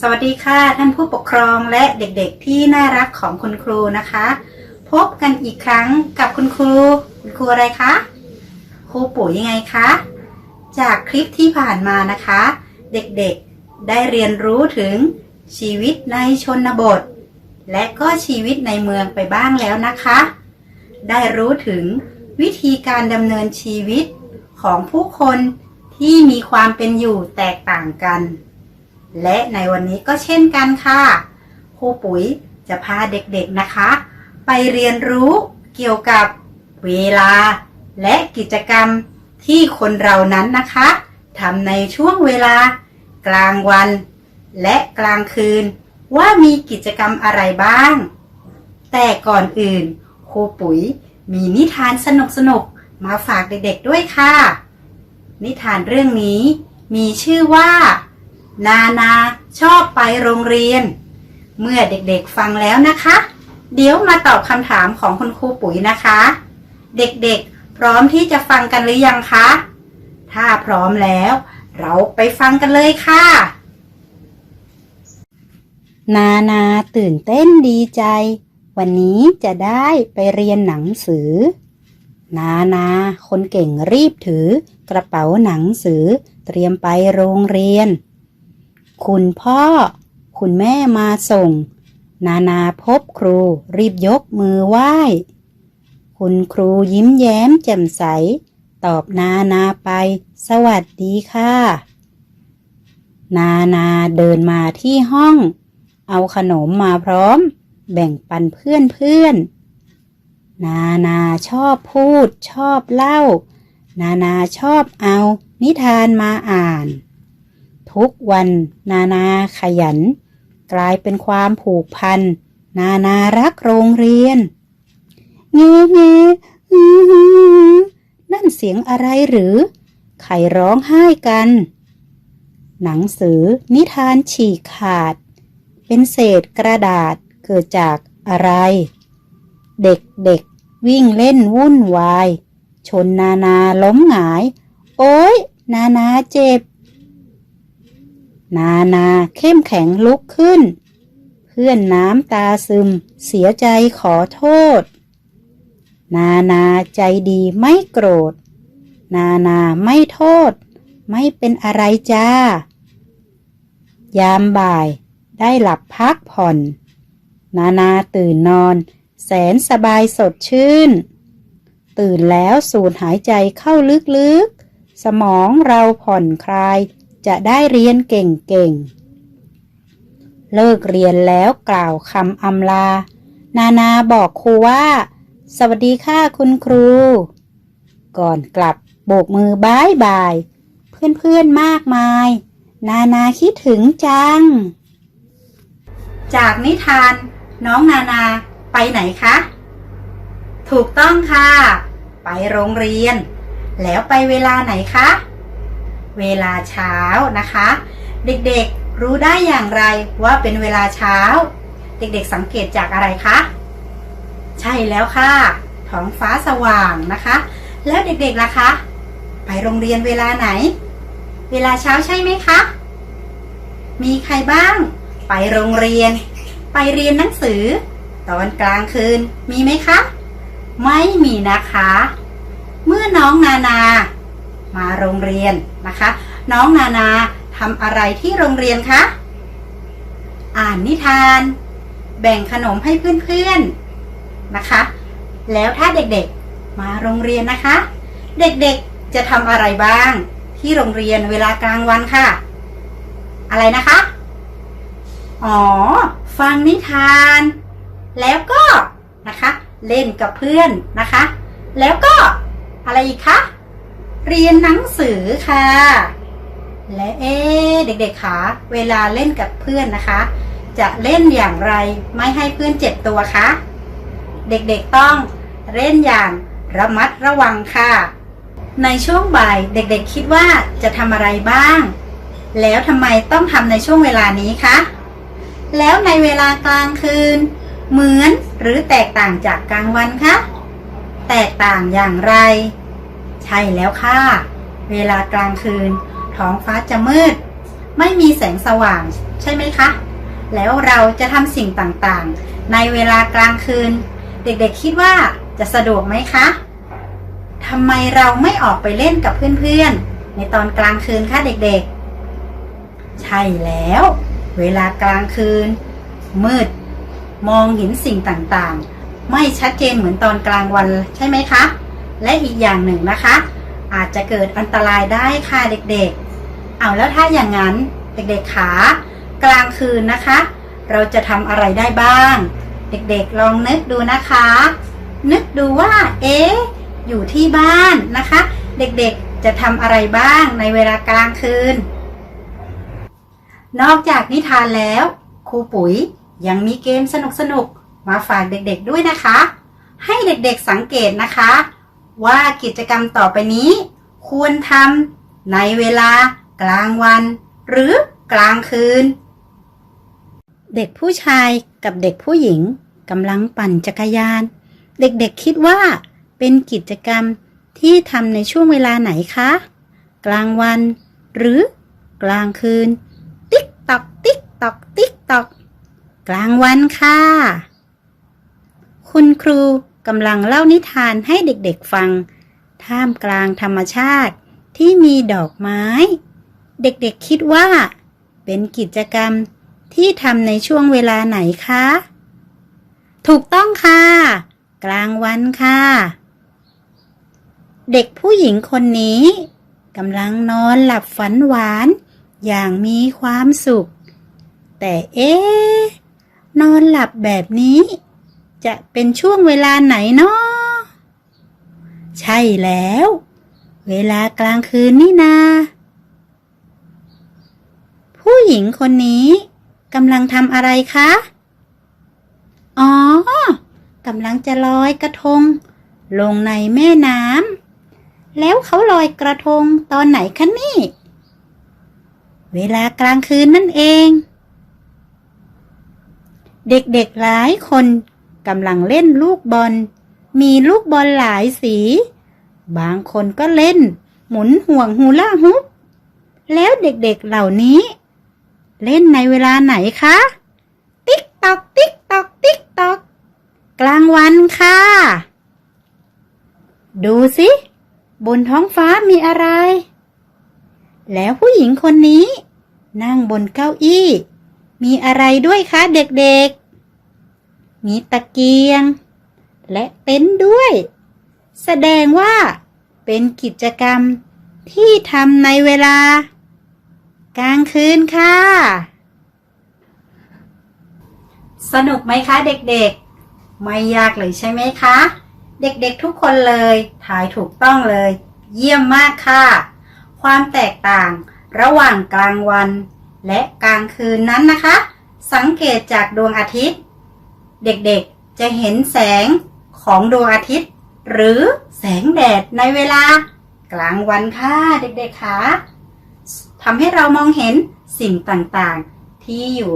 สวัสดีค่ะท่านผู้ปกครองและเด็กๆที่น่ารักของคุณครูนะคะ พบกันอีกครั้งกับคุณครู คุณครูอะไรคะครูปุ๋ยยังไงคะจากคลิปที่ผ่านมานะคะ เด็กๆได้เรียนรู้ถึงชีวิตในชนบท และก็ชีวิตในเมืองไปบ้างแล้วนะคะ ได้รู้ถึงวิธีการดำเนินชีวิตของผู้คนที่มีความเป็นอยู่แตกต่างกัน และในวันนี้ก็เช่นกันค่ะ ครูปุ๋ยจะพาเด็กๆนะคะ ไปเรียนรู้เกี่ยวกับเวลา และกิจกรรมที่คนเรานั้นนะคะทำในช่วงเวลา กลางวัน และกลางคืน ว่ามีกิจกรรมอะไรบ้าง แต่ก่อนอื่นครูปุ๋ยมีนิทานสนุกๆมาฝากเด็กๆด้วยค่ะ นิทานเรื่องนี้มีชื่อว่า นานาชอบไปโรงเรียน เมื่อเด็กๆฟังแล้วนะคะ เดี๋ยวมาตอบคำถามของคุณครูปุ๋ยนะคะ เด็กๆ พร้อมที่จะฟังกันหรือยังคะ ถ้าพร้อมแล้ว เราไปฟังกันเลยค่ะ นานาตื่นเต้นดีใจ วันนี้จะได้ไปเรียนหนังสือ นานาคนเก่งรีบถือกระเป๋าหนังสือ เตรียมไปโรงเรียน คุณพ่อ คุณแม่มาส่ง นานาพบครูรีบยกมือไหว้ คุณครูยิ้มแย้มแจ่มใส ตอบนานาไป สวัสดีค่ะ นานาเดินมาที่ห้อง เอาขนมมาพร้อม แบ่งปันเพื่อนเพื่อนนานาชอบพูดชอบเล่า นานาชอบเอานิทานมาอ่าน ทุกวัน นานาขยัน กลายเป็นความผูกพัน นานารักโรงเรียนเงี้เงี้นั่นเสียงอะไรหรือใครร้องไห้กัน หนังสือนิทานฉีกขาด เป็นเศษกระดาษเกิดจากอะไร เด็กๆวิ่งเล่นวุ่นวาย ชนนานาล้มหงาย โอ๊ยนานาเจ็บ นานาเข้มแข็งลุกขึ้น เพื่อนน้ำตาซึม เสียใจขอโทษ นานาใจดีไม่โกรธ นานาไม่โทษ ไม่เป็นอะไรจ้า ยามบ่ายได้หลับพักผ่อน นานาตื่นนอน แสนสบายสดชื่น ตื่นแล้วสูดหายใจเข้าลึกๆ สมองเราผ่อนคลาย จะได้เรียนเก่งๆ เลิกเรียนแล้วกล่าวคำอำลา นานาบอกครูว่า สวัสดีค่ะคุณครู ก่อนกลับโบกมือบายบาย เพื่อนๆมากมาย นานาคิดถึงจัง จากนิทาน น้องนานาไปไหนคะ ถูกต้องค่ะ ไปโรงเรียน แล้วไปเวลาไหนคะ เวลาเช้านะคะ เด็กๆรู้ได้อย่างไรว่าเป็นเวลาเช้า เด็กๆสังเกตจากอะไรคะ ใช่แล้วค่ะ ท้องฟ้าสว่างนะคะ แล้วเด็กๆล่ะคะ ไปโรงเรียนเวลาไหน เวลาเช้าใช่ไหมคะ มีใครบ้าง ไปโรงเรียน ไปเรียนหนังสือ ตอนกลางคืนมีไหมคะ ไม่มีนะคะ เมื่อน้องนานา มาโรงเรียนนะคะ น้องนานาทำอะไรที่โรงเรียนคะอ่านนิทาน แบ่งขนมให้เพื่อนๆนะคะ แล้วถ้าเด็กๆมาโรงเรียนนะคะ เด็กๆจะทำอะไรบ้าง ที่โรงเรียนเวลากลางวันค่ะ อะไรนะคะ อ๋อ ฟังนิทาน แล้วก็นะคะ เล่นกับเพื่อนนะคะ แล้วก็อะไรอีกคะ เรียนหนังสือค่ะ และเอ๊เด็กๆคะเวลาเล่นกับเพื่อนนะคะ จะเล่นอย่างไรไม่ให้เพื่อนเจ็บตัวคะเด็กๆต้องเล่นอย่างระมัดระวังค่ะ ในช่วงบ่ายเด็กๆคิดว่าจะทำอะไรบ้าง แล้วทำไมต้องทำในช่วงเวลานี้คะแล้วในเวลากลางคืน เหมือนหรือแตกต่างจากกลางวันคะแตกต่างอย่างไร ใช่แล้วค่ะ เวลากลางคืน ท้องฟ้าจะมืด ไม่มีแสงสว่างใช่ไหมคะ แล้วเราจะทำสิ่งต่างๆ ในเวลากลางคืน เด็กๆคิดว่าจะสะดวกไหมคะทำไมเราไม่ออกไปเล่นกับเพื่อนๆ ในตอนกลางคืนคะเด็กๆ ใช่แล้ว เวลากลางคืน มืด มองเห็นสิ่งต่างๆ ไม่ชัดเจนเหมือนตอนกลางวันใช่ไหมคะ และอีกอย่างหนึ่งนะคะ อาจจะเกิดอันตรายได้ค่ะเด็กๆ เอาแล้วถ้าอย่างนั้นเด็กๆขากลางคืนนะคะ เราจะทำอะไรได้บ้าง เด็กๆลองนึกดูนะคะ นึกดูว่า เอ๊ะอยู่ที่บ้านนะคะ เด็กๆจะทำอะไรบ้างในเวลากลางคืน นอกจากนิทานแล้ว ครูปุ๋ยยังมีเกมสนุกๆมาฝากเด็กๆด้วยนะคะ ให้เด็กๆสังเกตนะคะ ว่ากิจกรรมต่อไปนี้ ควรทำในเวลากลางวัน หรือกลางคืน เด็กผู้ชายกับเด็กผู้หญิงกำลังปั่นจักรยาน เด็กๆคิดว่าเป็นกิจกรรมที่ทำในช่วงเวลาไหนคะ กลางวัน หรือกลางคืน ติ๊กตอก ติ๊กตอก ติ๊กตอก กลางวันค่ะ คุณครู กำลังเล่านิทานให้เด็กๆฟัง ท่ามกลางธรรมชาติที่มีดอกไม้ เด็กๆคิดว่า เป็นกิจกรรมที่ทำในช่วงเวลาไหนคะ ถูกต้องค่ะ กลางวันค่ะ เด็กผู้หญิงคนนี้กำลังนอนหลับฝันหวาน อย่างมีความสุข แต่เอ๊นอนหลับแบบนี้ จะเป็นช่วงเวลาไหนเนาะใช่แล้ว เวลากลางคืนนี่นา ผู้หญิงคนนี้กำลังทำอะไรคะ อ๋อกำลังจะลอยกระทง ลงในแม่น้ำแล้วเขาลอยกระทงตอนไหนคะนี่ เวลากลางคืนนั่นเอง เด็กๆหลายคน กำลังเล่นลูกบอล มีลูกบอลหลายสี บางคนก็เล่น หมุนห่วงฮูล่าฮุปแล้วเด็กๆเหล่านี้ เล่นในเวลาไหนคะ ติ๊กตอกติ๊กตอกติ๊กตอก กลางวันค่ะ ดูสิ บนท้องฟ้ามีอะไร แล้วผู้หญิงคนนี้ นั่งบนเก้าอี้ มีอะไรด้วยคะเด็กๆ มีตะเกียง และเต็นท์ด้วย แสดงว่าเป็นกิจกรรมที่ทำในเวลา กลางคืนค่ะ สนุกไหมคะเด็กๆ ไม่ยากเลยใช่ไหมคะ เด็กๆทุกคนเลยถ่ายถูกต้องเลย เยี่ยมมากค่ะ ความแตกต่างระหว่างกลางวัน และกลางคืนนั้นนะคะ สังเกตจากดวงอาทิตย์ เด็กๆ จะเห็นแสงของดวงอาทิตย์ หรือแสงแดดในเวลา กลางวันค่ะเด็กๆค่ะทำให้เรามองเห็นสิ่งต่างๆ ที่อยู่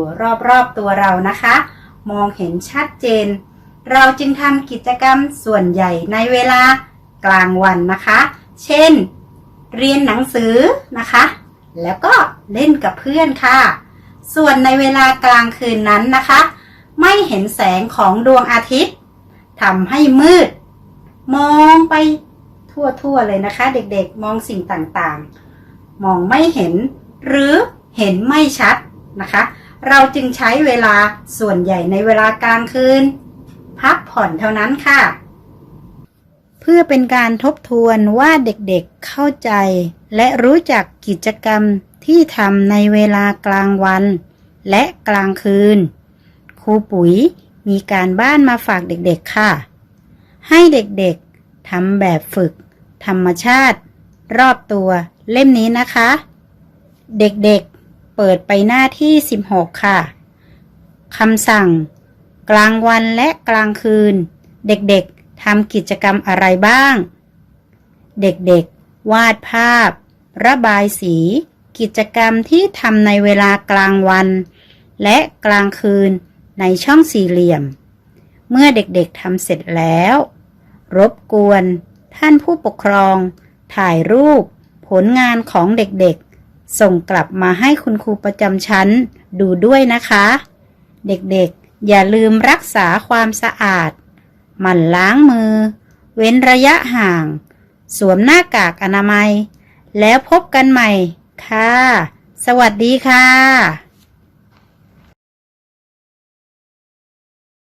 รอบๆตัวเรานะคะ มองเห็นชัดเจน เราจึงทำกิจกรรมส่วนใหญ่ในเวลากลางวันนะคะ เช่น เรียนหนังสือนะคะ แล้วก็เล่นกับเพื่อนค่ะ ส่วนในเวลากลางคืนนั้นนะคะ ไม่เห็นแสงของดวงอาทิตย์ทำให้มืด มองไปทั่วๆเลยนะคะ เด็กๆมองสิ่งต่างๆ มองไม่เห็น หรือเห็นไม่ชัดนะคะ เราจึงใช้เวลาส่วนใหญ่ในเวลากลางคืน พักผ่อนเท่านั้นค่ะ เพื่อเป็นการทบทวนว่าเด็กๆเข้าใจ และรู้จักกิจกรรมที่ทำในเวลากลางวัน และกลางคืน รูปุ๋ยมีการบ้านมาฝากเด็กๆค่ะ ให้เด็กๆทำแบบฝึก ธรรมชาติ รอบตัวเล่มนี้นะคะ เด็กๆเปิดไปหน้าที่ 16 ค่ะคำสั่ง กลางวันและกลางคืน เด็กๆทำกิจกรรมอะไรบ้าง เด็กๆ วาดภาพ ระบายสี กิจกรรมที่ทำในเวลากลางวัน และกลางคืน ในช่องสี่เหลี่ยม เมื่อเด็กๆทำเสร็จแล้ว รบกวนท่านผู้ปกครอง ถ่ายรูป ผลงานของเด็กๆ ส่งกลับมาให้คุณครูประจำชั้นดูด้วยนะคะ เด็กๆ อย่าลืมรักษาความสะอาด หมั่นล้างมือ เว้นระยะห่าง สวมหน้ากากอนามัย แล้วพบกันใหม่ค่ะ สวัสดีค่ะ